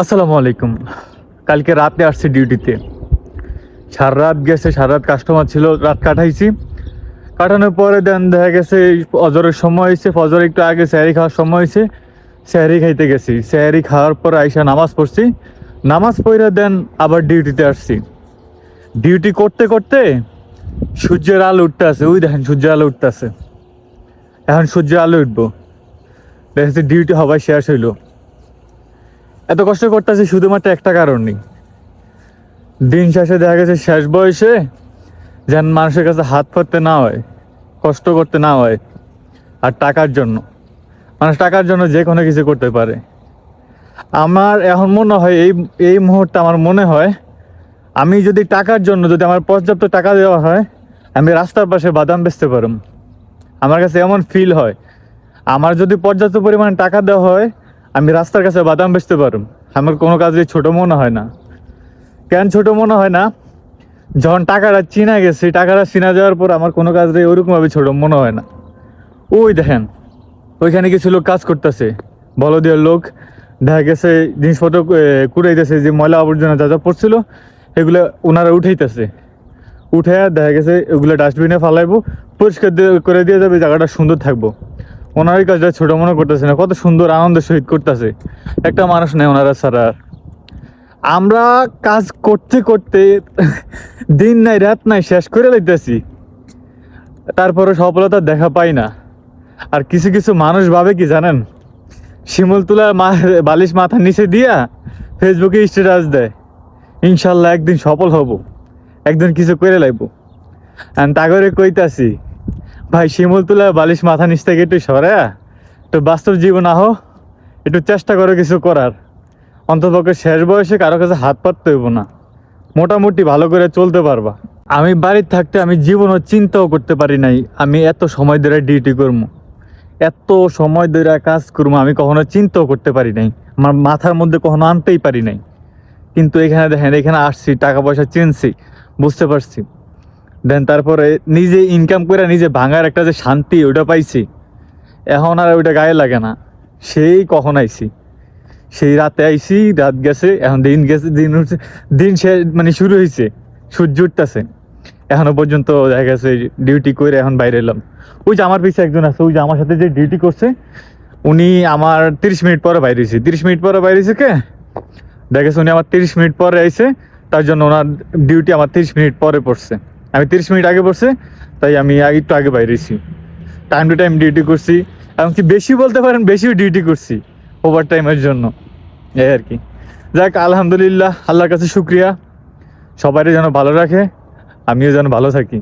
আসসালামু আলাইকুম। কালকে রাতে আসছি ডিউটিতে। সারা রাত গেছে, সারা রাত কাস্টমার ছিল, রাত কাটাইছি। কাটানোর পরে দেন দেখা গেছে এই অজরের সময় হয়েছে, ফজর একটু আগে স্যারি খাওয়ার সময় হয়েছে স্যারি খাইতে গেছি। স্যারি খাওয়ার পর আইসা নামাজ পড়ছি। নামাজ পড়ে দেন আবার ডিউটিতে আসছি। ডিউটি করতে করতে সূর্যের আলো উঠতে আছে। ওই দেখেন সূর্যের আলো উঠতে আছে। এখন সূর্যের আলো উঠবো। দেখছি ডিউটি হবাই শেষ হইল। এত কষ্ট করতেছি, শুধুমাত্র একটা কারণই দিন শেষে দেখা গেছে, শেষ বয়সে যেন মানুষের কাছে হাত পাততে না হয়, কষ্ট করতে না হয়, আর টাকার জন্য। মানুষ টাকার জন্য যে কোনো কিছু করতে পারে। আমার এখন মনে হয়, এই এই মুহূর্তে আমার মনে হয়, আমি যদি টাকার জন্য, যদি আমার পর্যাপ্ত টাকা দেওয়া হয়, আমি রাস্তার পাশে বাদাম বেচতে পারম আমার কাছে এমন ফিল হয়, আমার যদি পর্যাপ্ত পরিমাণ টাকা দেওয়া হয় আমি রাস্তার কাছে বাদাম বেচতে পারব আমার কোনো কাজে ছোট মনে হয় না। কেন ছোট মনে হয় না? যখন টাকাটা চিনা গেছে টাকাটা চিনা যাওয়ার পর আমার কোনো কাজে ওরকমভাবে ছোট মনে হয় না। ওই দেখেন, ওইখানে কিছু লোক কাজ করতেছে। বলদিয়ার লোক, দেখা গেছে জিনিসপত্র কুড়াইতেছে যে ময়লা আবর্জনা যা যা পড়ছিল, এগুলো ওনারা উঠাইতেছে। উঠে দেখা গেছে ওগুলো ডাস্টবিনে ফালাইবো, পরিষ্কার করে দিয়ে যাবে, জায়গাটা সুন্দর থাকব। ওনার এই কাজটা ছোট মনে করতেছে না, কত সুন্দর আনন্দের সহিত করতেছে। একটা মানুষ নেই ওনারা ছাড়া। আমরা কাজ করতে করতে দিন নাই, রাত নাই, শেষ করে লাইতেছি। তারপরে সফলতা দেখা পাই না। আর কিছু কিছু মানুষ ভাবে কি জানেন? শিমুল তুলা বালিশ মাথার নিচে দিয়া ফেসবুকে স্ট্যাটাস দেয়। ইনশাল্লাহ একদিন সফল হব। একদিন কিছু করে লাগবো তাগরে কইতাছি ভাই, শিমুল তুলা বালিশ মাথা নিচ থেকে একটু সরে একটু বাস্তব জীবন আহ, একটু চেষ্টা করো কিছু করার। অন্তপক্ষে শেষ বয়সে কারও কাছে হাত পাততে হইব না। মোটামুটি ভালো করে চলতে পারবা। আমি বাড়ির থাকতে আমি জীবনও চিন্তাও করতে পারি নাই, আমি এত সময় ধরে ডিউটি করব এত সময় ধরে কাজ করব আমি কখনো চিন্তাও করতে পারি নাই। আমার মাথার মধ্যে কখনো আনতেই পারি নাই। কিন্তু এখানে দেখেন, এখানে আসছি, টাকা পয়সা চিনছি, বুঝতে পারছি। দেন তারপরে নিজে ইনকাম করে নিজে ভাঙার একটা যে শান্তি ওটা পাইছি। এখন আর ওইটা গায়ে লাগে না। সেই কখন আইছি? সেই রাতে আইছি, রাত গেছে, এখন দিন গেছে, দিন উঠছে, দিন শেষ মানে শুরু হয়েছে সূর্য উঠতেছে। এখনও পর্যন্ত দেখা গেছে ডিউটি করে এখন বাইরে এলাম। ওই যে আমার পিছিয়ে একজন আছে, ওই যে আমার সাথে যে ডিউটি করছে, উনি আমার তিরিশ মিনিট পরে বাইরে হয়েছে তিরিশ মিনিট পরে বাইরে হয়েছে কে? দেখা গেছে উনি আমার তিরিশ মিনিট পরে আইছে, তার জন্য ওনার ডিউটি আমার তিরিশ মিনিট পরে পড়ছে। আমি তিরিশ মিনিট আগে পড়ছে, তাই আমি একটু আগে বাইরেছি টাইম টু টাইম ডিউটি করছি, এমনকি বেশি বলতে পারেন বেশিও ডিউটি করছি ওভার টাইমের জন্য। এই আর কি। যাক, আলহামদুলিল্লাহ, আল্লাহর কাছে শুক্রিয়া। সবাই যেন ভালো রাখে, আমিও যেন ভালো থাকি।